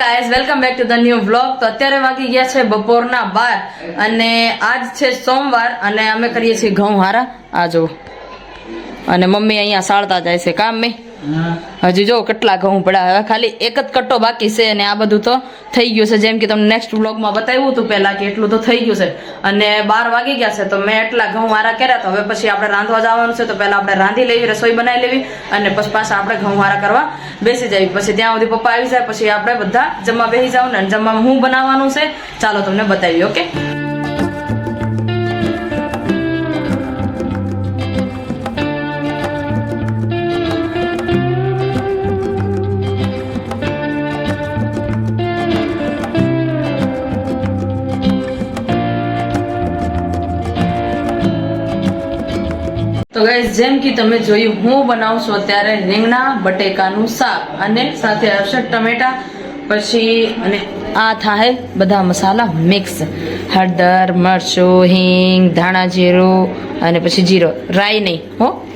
Guys welcome back to the new blog તો અત્યારે વાગી ગયા છે બપોરના બાર અને આજ છે સોમવાર અને અમે કરીએ છીએ ઘઉં હારા. આ જુઓ. અને મમ્મી અહીંયા સાળતા જાય છે. કામ મેં? હજી જો કેટલા ઘઉં પડ્યા હવે ખાલી એક જ કટ્ટો બાકી છે અને આ બધું તો થઈ ગયું છે. જેમ કે તમને નેક્સ્ટ બ્લોગમાં બતાવ્યું હતું પહેલા કે એટલું તો થઈ ગયું છે. અને બાર વાગી ગયા છે, તો મેં એટલા ઘઉં મારા કર્યા તો હવે પછી આપણે રાંધવા જવાનું છે, તો પહેલાં આપણે રાંધી લેવી, રસોઈ બનાવી લેવી અને પછી પાછા આપણે ઘઉં વારા કરવા બેસી જવી પછી ત્યાં સુધી પપ્પા આવી જાય, પછી આપણે બધા જમવા બેસી જાવ ને જમવામાં હું બનાવવાનું છે, ચાલો તમને બતાવી ઓકે તો ગાઈઝ જેમ કે તમે જોયું, હું બનાવું છું અત્યારે રીંગણા, બટેકાનું શાક અને સાથે હશે ટમેટા, પછી અને આ થાય બધા મસાલા મિક્સ. હળદર, મરચું, હિંગ, ધાણા જીરું અને પછી જીરો. રાઈ નહીં, હો?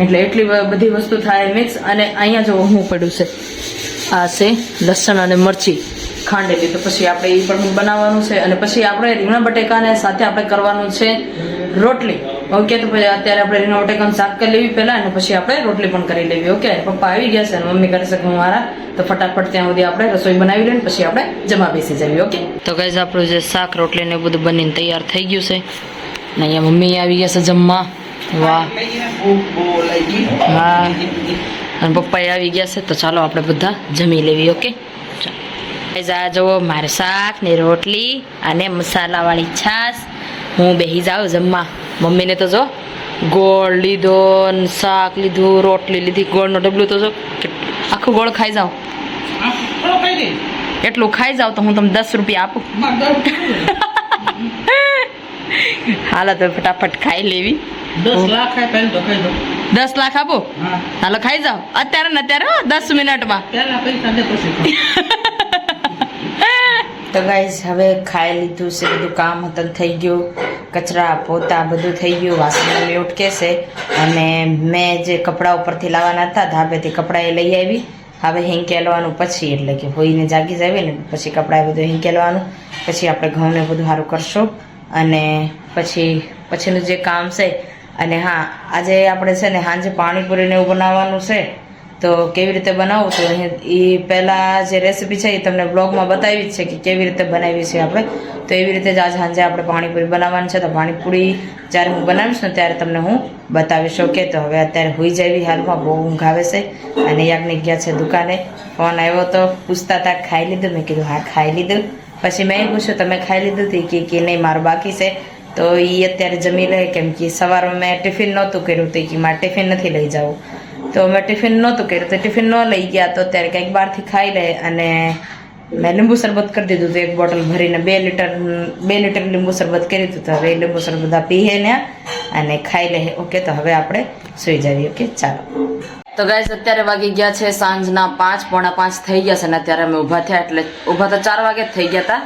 એટલે એટલી બધી વસ્તુ થાય મિક્સ અને અહીંયા જો હું પડ્યું છે. આ છે લસણ અને મરચી ખાંડેલી તો પછી આપણે એ પણ બનાવવાનું છે અને પછી આપણે રીંગણા, બટેકાને સાથે આપણે કરવાનું છે રોટલી. ઓકે, તો પછી અત્યારે આપણે રીંગણા બટેકાનું શાક કરી લેવી પહેલાં અને પછી આપણે રોટલી પણ કરી લેવી, ઓકે? પપ્પા આવી ગયા છે અને મમ્મી કરી શકું મારા તો ફટાફટ ત્યાં સુધી આપણે રસોઈ બનાવી લઈને પછી આપણે જમા બેસી જઈએ, ઓકે? તો કઈ આપણું જે શાક, રોટલી ને બધું બનીને તૈયાર થઈ ગયું છે. ને અહીંયા મમ્મી આવી ગયા છે જમવા. વાહ. હા અને પપ્પા આવી ગયા છે, તો ચાલો આપણે બધા જમી લેવી, ઓકે? આ જુઓ, મારે શાક ને રોટલી અને મસાલાવાળી છાશ. હું બેસી જાઉં જમવા. મમ્મીને તો જો ગોળ લીધો શાક લીધું રોટલી લીધી ગોળનો ડબલું તો જો આખું ગોળ ખાઈ જાઓ. એટલું ખાઈ જાવ તો હું તમને દસ રૂપિયા આપું. હાલો તો ફટાફટ ખાઈ લેવી. દસ લાખ આપો? હાલો ખાઈ જાઓ. અત્યારે ને અત્યારે દસ મિનિટમાં. તો ગાઈઝ હવે ખાઈ લીધું છે, બધું કામ હતું થઈ ગયું. કચરા, પોતા, બધું થઈ ગયું. વાસણ મમ્મી ઉટકે છે. અને મેં જે કપડાં ઉપરથી લાવવાના હતા, ધાબેથી કપડાં એ લઈ આવી. હવે હિંકેલવાનું પછી, એટલે કે હોઈને જાગી જાવી ને, પછી કપડાં બધું હિંકેલવાનું. પછી આપણે ઘઉંને બધું સારું કરશું. અને પછી, પછીનું જે કામ છે, અને હા, આજે આપણે છે ને, સાંજે પાણીપુરીને એવું બનાવવાનું છે. તો કેવી રીતે બનાવવું તો એ પહેલાં જે રેસીપી છે એ તમને બ્લોગમાં બતાવી જ છે કે કેવી રીતે બનાવી છે આપણે. તો એવી રીતે જ આજ સાંજે આપણે પાણીપુરી બનાવવાની છે. તો પાણીપુરી જ્યારે હું બનાવીશ ને ત્યારે તમને હું બતાવીશ. ઓકે તો હવે અત્યારે હોઈ જેવી હાલમાં. બહુ ઊંઘ આવે છે. અને યાજ્ઞિક ગયા છે દુકાને. ફોન આવ્યો તો પૂછતા હતા, ખાઈ લીધું? મેં કીધું, હા, ખાઈ લીધું. પછી મેં પૂછ્યું, તમે ખાઈ લીધું હતી? કે કે નહીં, મારું બાકી છે. તો એ અત્યારે જમી લે, કેમ કે સવારમાં મેં ટિફિન નહોતું કર્યું તો કે, મારે ટિફિન નથી લઈ જવું. તો મેં ટિફિન નહોતું કર્યું તો ટિફિન ન લઈ ગયા તો અત્યારે કંઈક બહારથી ખાઈ લે અને મેં લીંબુ શરબત કરી દીધું હતું, એક બોટલ ભરીને બે લીટર બે લીટર લીંબુ શરબત કરી દીધું તો હવે લીંબુ શરબત બધા પીએ ને અને ખાઈ લે. ઓકે, તો હવે આપણે સુઈ જઈએ. ઓકે, ચાલો. તો ગાઈસ અત્યારે વાગી ગયા છે સાંજના પાંચ, પોણા પાંચ થઈ ગયા છે ને અત્યારે અમે ઊભા થયા એટલે ઊભા તો ચાર વાગે જ થઈ ગયા હતા.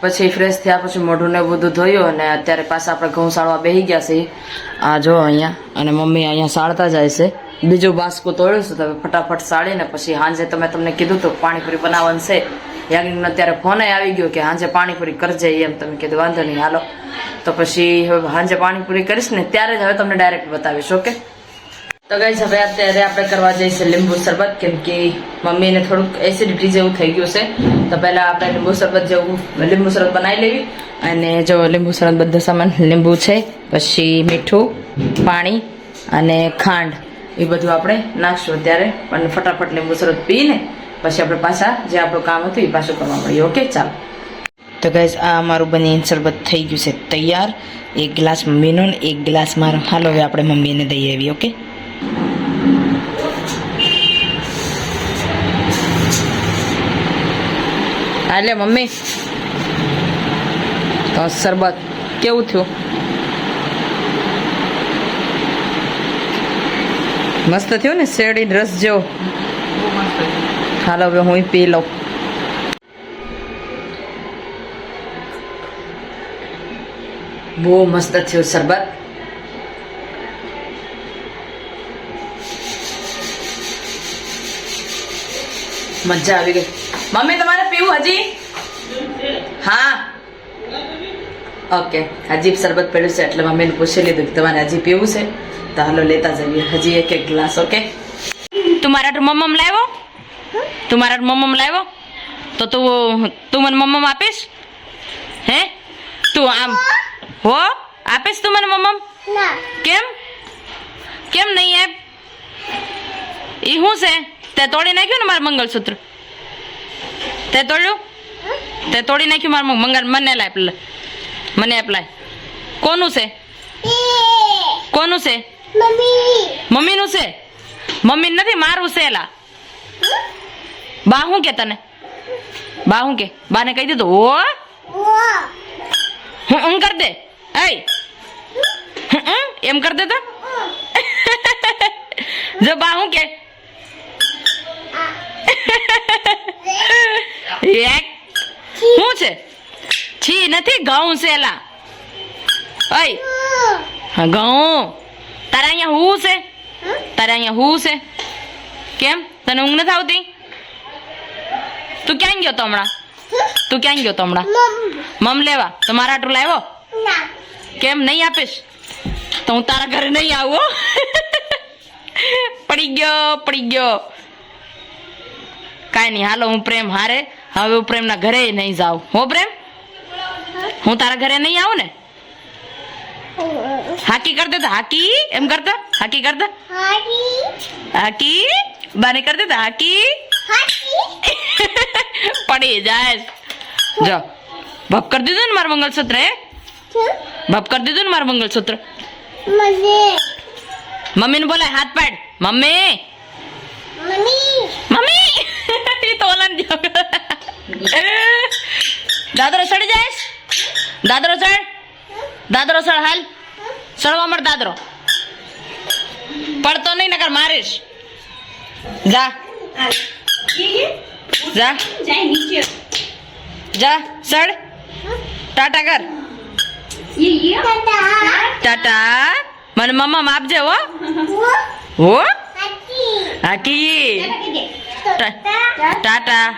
પછી ફ્રેશ થયા, પછી મોઢું ને બધું ધોયું અને અત્યારે પાછા આપણે ઘઉં સાળવા બેસી ગયા છે આ જો અહીંયા, અને મમ્મી અહીંયા સાળતા જાય છે. બીજું બાસ્કો તોડ્યો છે, તો હવે ફટાફટ સાળીને પછી સાંજે તમે તમને કીધું તો પાણીપુરી બનાવવાનું છે. યાજ્ઞિકનો અત્યારે ફોન આવી ગયો કે સાંજે પાણીપુરી કરજે એમ તમે કીધું, વાંધો નહીં, હાલો. તો પછી હવે સાંજે પાણીપુરી કરીશ ને ત્યારે જ હવે તમને ડાયરેક્ટ બતાવીશ ઓકે તો ગઈ હવે અત્યારે આપણે કરવા જઈશું લીંબુ શરબત, કેમ કે મમ્મીને થોડુંક એસિડિટી જેવું થઈ ગયું છે. તો પહેલા આપણે લીંબુ શરબત જેવું, લીંબુ શરબત બનાવી લેવી. અને જો લીંબુ શરબત બધો સામાન લીંબુ છે, પછી મીઠું, પાણી અને ખાંડ. એ બધું આપણે નાખશું અત્યારે પણ ફટાફટ લીંબુ શરત પીને પછી આપણે પાછા જે આપણું કામ હતું એ પાછું કરવા મળીએ. ઓકે ચાલો. તો ગાઈઝ આ અમારું બની શરબત થઈ ગયું છે તૈયાર. એક ગ્લાસ મમ્મીનો ને એક ગ્લાસ મારો. હાલો, હવે આપણે મમ્મીને દઈ આવી ઓકે હાલે મમ્મી. તો શરબત કેવું થયું? મસ્ત થયું ને શેરડી રસ જો. હાલો, હવે હું પી લઉં. બહુ મસ્ત થયું શરબત. મજા આવી ગઈ. મમ્મી, તમારે પીવું હજી? હા. ઓકે હજી શરબત પડ્યું છે એટલે મમ્મીને પૂછી લીધું કે તમારે હજી પીવું છે. તો હાલો લેતા જઈએ. હજી એક એક ગ્લાસ ઓકે? તું મારા મમ્મમ લાવ્યો? તું મારા મમ્મમ લાવ્યો? તો તું તું મને મમ્મમ આપીશ? હે? તું આમ હો? આપીશ તું મને મમ્મમ કેમ? કેમ નહીં એમ એ શું છે? તે તોડી નાખ્યું ને મારું મંગળસૂત્ર? તે તોડ્યું? તે તોડી નાખ્યું મારું મંગળ મને લાય પેલા. મને એપ્લાય કોનું છે? કોનું છે? મમ્મીનું છે? મમ્મી નથી મારું છે એલા. બા હું કે તને? બા હું કે? બાને કહી દીધું. ઓ હું હું કર દે. એ એમ કર દે તો? જો બા હું કે? એક. શું છે? છી નથી, ઘઉં એલા. અય ઘઉં. તારા અહીંયા હું છે? તારે અહીંયા હું છે? કેમ? તને ઊંઘ નથી આવતી? તું ક્યાં ગયો તો હમણાં? તું ક્યાં ગયો તો હમણાં? મમ લેવા. તો મારા આટલું લાવ્યો? કેમ, નહીં આપીશ? તો હું તારા ઘરે નહીં આવું. પડી ગયો પડી ગયો. કાંઈ નહીં, હાલો, હું પ્રેમ હારે. હવે હું પ્રેમના ઘરે નહીં જાઉં. હો, પ્રેમ? હું તારા ઘરે નહીં આવું ને હાકી કર દે તો હાકી એમ કરતા હાકી કરતા હાકી બાને કર દે તો હાકી પડી જાય જો ભપ કરી દીધું ને મારું મંગળસૂત્ર હે ભપ કરી દીધું ને મારું મંગળસૂત્ર મમ્મીને બોલાય હાથ પાડ મમ્મી મમ્મી ઈ તો ઓલાને જો દાદરો ચડી જાયસ દાદરો ચડ. દાદરો ચડ હાલ. ચડવા મળ દાદરો. પડતો નહીં નકર મારીશ. જા. જા. જા ચડ. ટાટા કર. ટાટા. મને મમ્મા માપજે હો. હો? હાકી. ટાટા.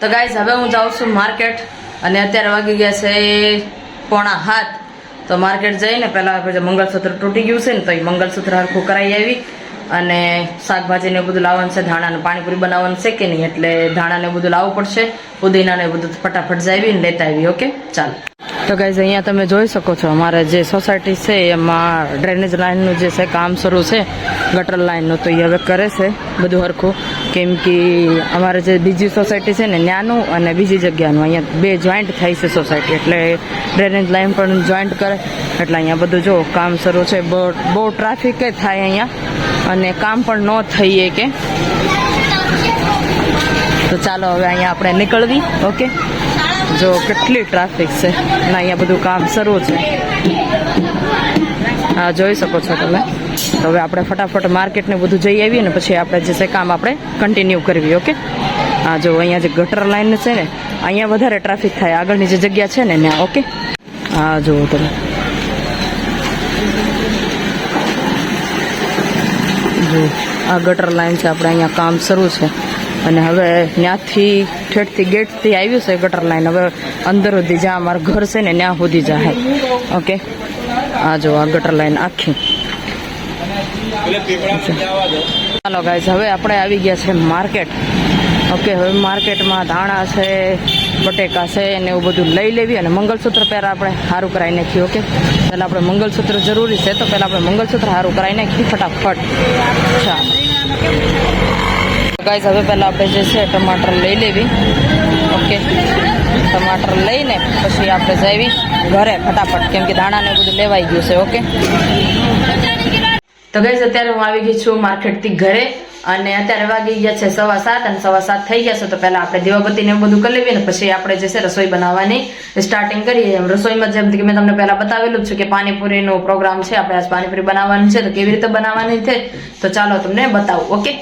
તો ગાઈઝ હવે હું જાઉં છું માર્કેટ અને અત્યારે વાગી ગયા છે પોણા હાથ તો માર્કેટ જઈને પહેલા મંગળસૂત્ર તૂટી ગયું છે ને, તો એ મંગળસૂત્ર હરખું કરાવી આવી અને શાકભાજી ને બધું લાવવાનું છે. ધાણા પાણીપુરી બનાવવાનું છે કે નહીં? એટલે ધાણા ને બધું લાવવું પડશે. પુદીના ને બધું ફટાફટ જાવી ને લેતા આવી ઓકે ચાલો. તો ગાઈઝ અહીંયા તમે જોઈ શકો છો, અમારે જે સોસાયટી છે, એમાં ડ્રેનેજ લાઇનનું જે છે, કામ શરૂ છે ગટર લાઇનનું તો એ હવે કરે છે, બધું હરખું. કેમ કે અમારે જે બીજી સોસાયટી છે ને ત્યાંનું અને બીજી જગ્યાનું, અહીંયા બે જોઈન્ટ થાય છે સોસાયટી એટલે ડ્રેનેજ લાઇન પણ જોઈન્ટ કરે. એટલે અહીંયા બધું જો કામ શરૂ છે, બહુ બહુ ટ્રાફિક થાય અહીંયા. અને કામ પણ ન થઈએ કે. તો ચાલો હવે અહીંયા આપણે નીકળવી ઓકે જો કેટલી ટ્રાફિક છે. અને અહીંયા બધું કામ શરૂ છે. હા, જોઈ શકો છો તમે. તો હવે આપણે ફટાફટ માર્કેટને બધું જઈ આવીએ ને પછી આપણે જે છે કામ આપણે કન્ટિન્યુ કરવી ઓકે હા, જો અહીંયા જે ગટર લાઈન છે ને, અહીંયા વધારે ટ્રાફિક થાય. આગળની જે જગ્યા છે ને, ત્યાં ઓકે હા, જુઓ તમે. જો આ ગટર લાઈન છે, આપણે અહીંયા કામ શરૂ છે. અને હવે ત્યાંથી ઠેઠથી ગેટથી આવ્યું છે ગટર લાઈન. હવે અંદર સુધી જ્યાં અમારું ઘર છે ને ત્યાં સુધી જાય ઓકે? આ જો આ ગટર લાઈન આખી. ચાલો ગાઈઝ હવે આપણે આવી ગયા છે માર્કેટ. ઓકે, હવે માર્કેટમાં ધાણા છે, બટેકા છે એને એવું બધું લઈ લેવી અને મંગળસૂત્ર પહેલાં આપણે સારું કરાવી નાખીએ, ઓકે? પહેલાં આપણે મંગળસૂત્ર જરૂરી છે તો પહેલાં આપણે મંગળસૂત્ર સારું કરાવી નાખીએ ફટાફટ. ચાલો. ગાઈઝ હવે પહેલાં આપણે જે છે ટમાટર લઈ લેવી. ઓકે. ટમાટર લઈને પછી આપણે જઈવી ઘરે ફટાફટ, કેમ કે દાણાને બધું લેવાઈ ગયું છે, ઓકે? તો ગઈઝ અત્યારે હું આવી ગઈ છું માર્કેટથી ઘરે અને અત્યારે વાગી ગયા છે સવા સાત અને સવા સાત થઈ ગયા છે, તો પહેલા આપણે દીવાબત્તી ને એવું બધું કરી લેવી ને પછી આપણે જે છે રસોઈ બનાવવાની સ્ટાર્ટિંગ કરીએ. એમ રસોઈમાં જેમ કે મેં તમને પહેલા બતાવેલું છે કે પાણીપુરીનો પ્રોગ્રામ છે, આપણે આજ પાણીપુરી બનાવવાની છે, તો કેવી રીતે બનાવવાની છે, તો ચાલો તમને બતાવું, ઓકે?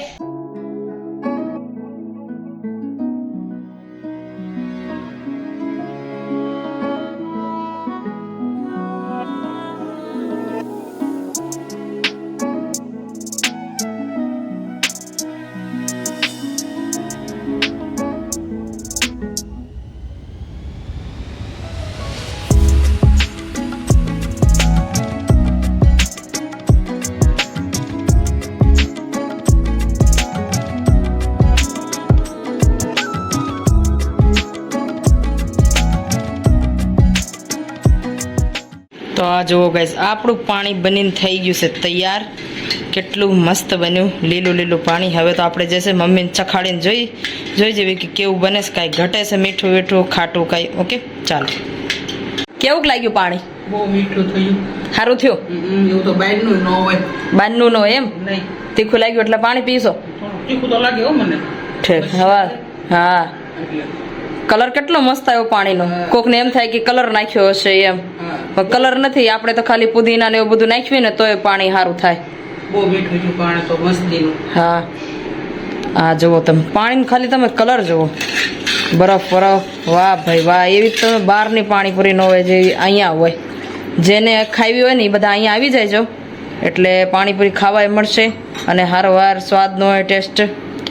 આ જુઓ ગાઈસ આપણું પાણી બનીને થઈ ગયું છે તૈયાર. કેટલું મસ્ત બન્યું લીલું લીલું પાણી. હવે તો આપણે જશે મમ્મીને ચખાડીને જોઈ જોઈ જેવી કે કેવું બને છે કાંઈ ઘટે છે મીઠું મીઠું ખાટું કાંઈ. ઓકે ચાલો. કેવું લાગ્યું પાણી? બહુ મીઠું થયું. સારું થયું? એવું તો બહારનું ન હોય. બારનું નો એમ? નહીં. તીખું લાગ્યું એટલે પાણી પીશો? તીખું તો લાગે મને. ઠીક હવે. હા. કલર કેટલો મસ્ત આવ્યો પાણીનો? કોકને એમ થાય કે કલર નાખ્યો હશે એમ. પણ કલર નથી આપણે તો ખાલી પુદીના ને એવું બધું નાખ્યું ને તોય પાણી સારું થાય. બહુ મીઠું છે પાણી તો મસ્તીનું. હા. આ જુઓ તમે પાણી ખાલી તમે કલર જુઓ. બરફ બરફ. વાહ ભાઈ વાહ એવી તમે બહારની પાણીપુરી ન હોય જેવી અહીંયા હોય. જેને ખાવી હોય ને એ બધા અહીંયા આવી જાય જો. એટલે પાણીપુરી ખાવાય મળશે અને હારવાર સ્વાદનો હોય ટેસ્ટ.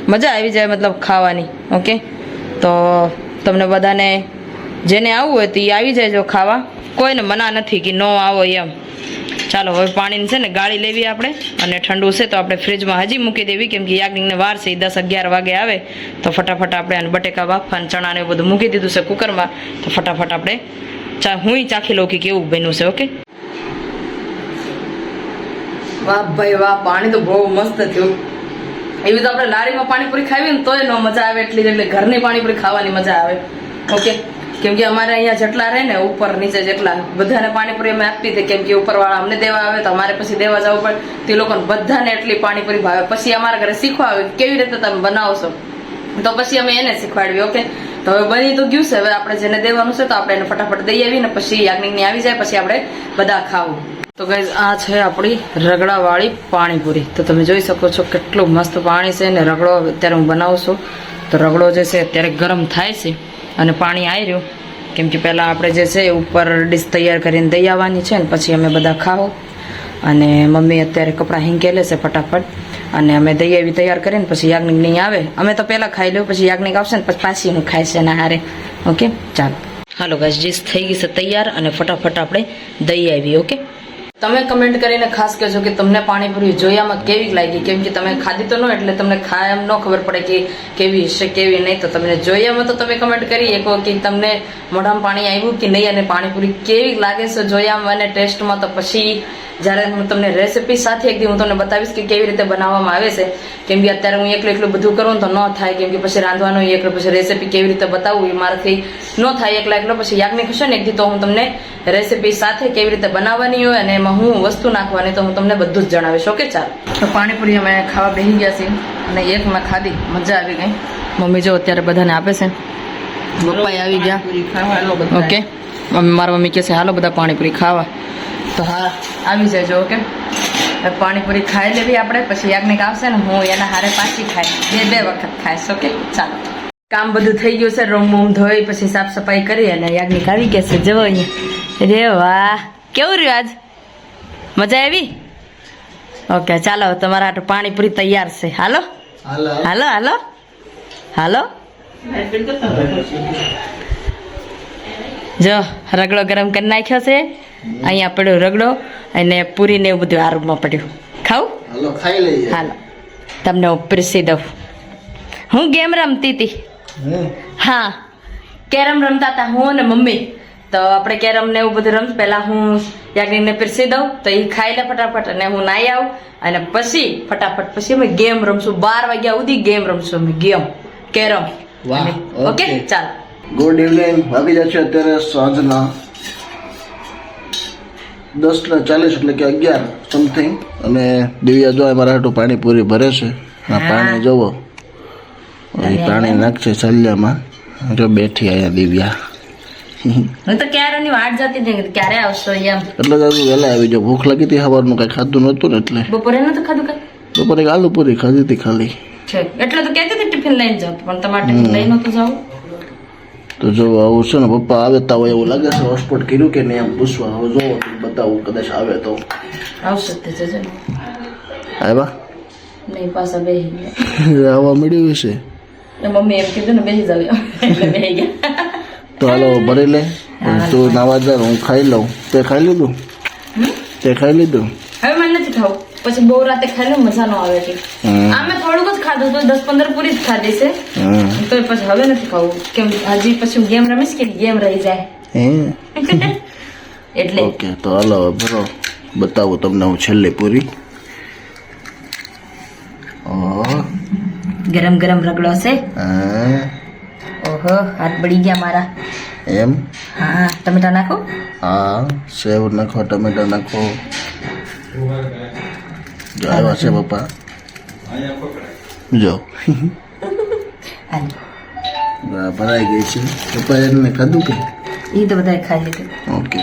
મજા આવી જાય મતલબ ખાવાની ઓકે? તો તમને બધાને જેને આવવું હોય તો એ આવી જાય ખાવા. કોઈને મના નથી કે ન આવો એમ. ચાલો, હવે પાણીને છે ને ગાળી લેવી આપણે અને ઠંડુ છે તો આપણે ફ્રીજમાં હજી મૂકી દેવી કેમ કે યાજ્ઞિકને વાર છે દસ અગિયાર વાગે આવે. તો ફટાફટ આપણે આને બટેકા બાફા અને ચણા ને એવું બધું મૂકી દીધું છે કુકરમાં. તો ફટાફટ આપણે ચા હું ચાખી લઉં કે કેવું બન્યું છે, ઓકે? વાહ ભાઈ વાહ, પાણી તો બહુ મસ્ત થયું. એવી તો આપણે લારીમાં પાણીપુરી ખાવી ને તોય ન મજા આવે એટલી એટલે ઘરની પાણીપુરી ખાવાની મજા આવે. ઓકે? કેમ કે અમારે અહીંયા જેટલા રહે ને ઉપર નીચે જેટલા, બધાને પાણીપુરી અમે આપી હતી કેમ કે ઉપરવાળા અમને દેવા આવે તો અમારે પછી દેવા જવું પડે. તે લોકોને બધાને એટલી પાણીપુરી ભાવે. પછી અમારા ઘરે શીખવા આવે કેવી રીતે તમે બનાવશો. તો પછી અમે એને શીખવાડવી ઓકે? તો હવે બની તો ગયું છે. હવે આપણે જેને દેવાનું છે તો આપણે એને ફટાફટ દઈ આવી ને પછી યાજ્ઞિકની આવી જાય, પછી આપણે બધા ખાવું. તો ગાઈઝ આ છે આપણી રગડાવાળી પાણીપુરી. તો તમે જોઈ શકો છો કેટલું મસ્ત પાણી છે ને રગડો અત્યારે હું બનાવું છું. તો રગડો જે છે અત્યારે ગરમ થાય છે અને પાણી આવી રહ્યું. કેમ કે પહેલાં આપણે જે છે ઉપર ડીશ તૈયાર કરીને દઈ આવવાની છે ને પછી અમે બધા ખાઓ. અને મમ્મી અત્યારે કપડાં હિંકે છે ફટાફટ. અને અમે દઈ આવી તૈયાર કરીને પછી યાજ્ઞિક નહીં આવે. અમે તો પહેલાં ખાઈ લઉં પછી યાજ્ઞિક આવશે ને પછી પાછી હું ખાઈશ એના હારે. ઓકે ચાલો. હાલો ગાઈસ ડીશ થઈ ગઈ છે તૈયાર અને ફટાફટ આપણે દઈ આવી ઓકે તમે કમેન્ટ કરીને ખાસ કહેજો કે તમને પાણીપુરી જોયામાં કેવી લાગી? કેમ કે તમે ખાધી તો ન એટલે તમને ખાય એમ ન ખબર પડે કે કેવી હશે, કેવી નહીં. તો તમને જોયામાં તો તમે કમેન્ટ કરી શકો કે તમને મોઢામાં પાણી આવ્યું કે નહીં અને પાણીપુરી કેવી લાગે છે જોયામાં? અને ટેસ્ટમાં તો પછી જ્યારે હું તમને રેસીપી સાથે એક દી હું તમને બતાવીશ કે કેવી રીતે બનાવવામાં આવે છે. કેમ કે અત્યારે હું એકલું એકલું બધું કરું તો ન થાય. કેમ કે પછી રાંધવાનું એકલું પછી રેસીપી કેવી રીતે બતાવવું એ મારાથી ન થાય. એકલા એકલો પછી યાજ્ઞિક હશે ને? એક દી તો હું તમને રેસીપી સાથે કેવી રીતે બનાવવાની હોય અને એમાં હું વસ્તુ નાખવાની તો હું તમને બધું જ જણાવીશ. ઓકે ચાલો. તો પાણીપુરી અમે ખાવા બેસી ગયા છીએ અને એક મેં ખાધી. મજા આવી ગઈ. મમ્મી જો અત્યારે બધાને આપે છે. પપ્પાએ આવી ગયા. ઓકે મમ્મી મારા મમ્મી કહે છે હાલો બધા પાણીપુરી ખાવા. તો હા આવી જજો ઓકે પાણીપુરી ખાઈ લેવી આપણે પછી યાજ્ઞિક આવશે ને હું એના હારે પાછી ખાઈ બે બે વખત ખાઈશ ઓકે ચાલો. કામ બધું થઈ ગયું છે રૂમ બૂમ ધોઈ પછી સાફ સફાઈ કરી અને યાજ્ઞિક આવી ગયા છે જવો અહીંયા. રે વાહ કેવું રહ્યું આજ? મજા આવી? ઓકે ચાલો તમારા હાટુ પાણીપુરી તૈયાર છે. હાલો? હાલો. હાલો હાલો. જો રગડો ગરમ કરી નાખ્યો છે. અહીંયા પડ્યો રગડો અને પૂરી ને એવું બધું આ રૂમમાં પડ્યું. ખાવું? હાલો ખાઈ લઈએ. હાલો. તમને હું પીરસી દઉં. હું ગેમ રમતી હતી. હા. કેરમ રમતા હતા હું અને મમ્મી. તો આપણે કેરમ ને એવું બધું રમ પહેલા હું યાજ્ઞિકને પીરસી દઉં તો એ ખાઈ લે ફટાફટ અને હું નાઈ આવું. અને પછી ફટાફટ પછી અમે ગેમ રમશું. બાર વાગ્યા સુધી ગેમ રમશું અમે ગેમ કેરમ. ઓકે ચાલ ચાલો. Good evening. વાગી જશે અત્યારે સાંજના દસ ને ચાલીસ એટલે કે અગિયાર સમથિંગ અને દિવ્યા જો મારા હાટું પાણીપુરી ભરે છે. આ પાણી જોવો. એ પાણી નાખશે સલ્યામાં જો બેઠી અહીંયા દિવ્યા. હું તો ક્યારે ની વાટ જતી હતી ક્યારે આવશો એમ. એટલે જ વહેલા આવી જો ભૂખ લાગી હતી સવારનું કઈ ખાધું નહોતું ને એટલે. બપોરે નતું ખાધું કઈ? બપોરે આલુ પૂરી ખાધી હતી ખાલી. એટલે તો કહેતી હતી ટિફિન લઈને જાવ પણ તમારે ટિફિન લઈને નતું જાવ? તો જો આવું છે ને પપ્પા આવે તો હોય એવું લાગે છે હોસ્પિટ કર્યું કે નહીં એમ પૂછવા. હવે જોવો બતાવું કદાચ આવે તો. આવશે તે જજો. આવ્યા? નહીં પાછા ગયા. આવવા મળ્યું છે એટલે મમ્મી એમ કીધું ને બેસી જાવ. એટલે બેહી ગયા. તો હાલો ભરી લે. તું નાવા જા હું ખાઈ લઉં. તે ખાઈ લીધું? તે ખાઈ લીધું? હવે મને નથી ખાવું. પછી બહુ રાતે ખાઈ લઉં મજા ન આવે છે. આમે થોડુંક જ ખાધું તો દસ પંદર પૂરી જ ખાધી છે. તો પછી હવે નથી ખાવું. કેમ હજી પછી ગેમ રમીશ કે ગેમ રહી જાય. હે? એટલે. ઓકે તો હાલો બરો ભરો. બતાવું તમને હું છેલ્લે પૂરી. ગરમ ગરમ રગડો છે. હા, ઓહો હાથ બળી ગયા મારા. એમ? હા ટમેટા નાખો. હા સેવ નાખો ટમેટા નાખો. જો આવ્યા છે પપ્પા. જો. ભરાઈ ગઈ છે. પપ્પા એને ખાધું કે? એ તો બધાએ ખાઈ લીધું. ઓકે.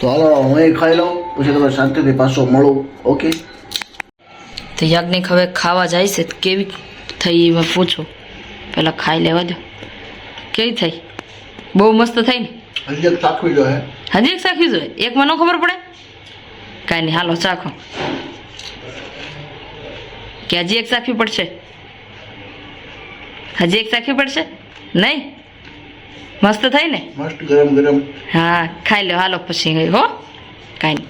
તો હાલો હું એ ખાઈ લઉં પછી તમે શાંતિથી પાછો મળું. ઓકે? તો યાજ્ઞિક હવે ખાવા જાય છે. કેવી થઈ એમાં પૂછું. પેલા ખાઈ લેવા દો. કેવી થઈ? બહુ મસ્ત થઈ ને? હજી એક ચાખવી જોઈએ. હજી એક ચાખ્યું જોઈએ? એક મને ખબર પડે? કાંઈ નહીં હાલો ચાખો. કે હજી એક ચાખવી પડશે? હજી એક ચાખવી પડશે? નહીં? મસ્ત થઈ ને? મસ્ત ગરમ ગરમ. હા ખાઈ લો હાલો પછી હો. કાંઈ નહીં.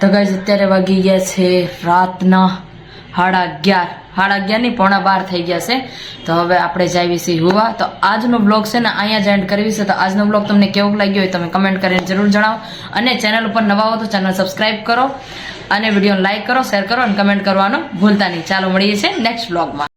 તો ગાઈઝ અત્યારે વાગી ગયા છે રાતના સાડા અગિયાર. સાડા અગિયાર પોણા બાર થઈ ગયા છે. તો હવે આપણે જાવી છીએ હુવા. તો આજનો બ્લોગ છે ને અહીંયા જ એન્ડ કરવી છે. તો આજનો બ્લોગ તમને કેવો લાગ્યો હોય તમે કમેન્ટ કરીને જરૂર જણાવો. અને ચેનલ ઉપર નવા હો તો ચેનલ સબસ્ક્રાઇબ કરો. અને વીડિયો લાઈક કરો શેર કરો અને કમેન્ટ કરવાનું ભૂલતા નહીં. ચાલો મળીએ છીએ નેક્સ્ટ બ્લોગમાં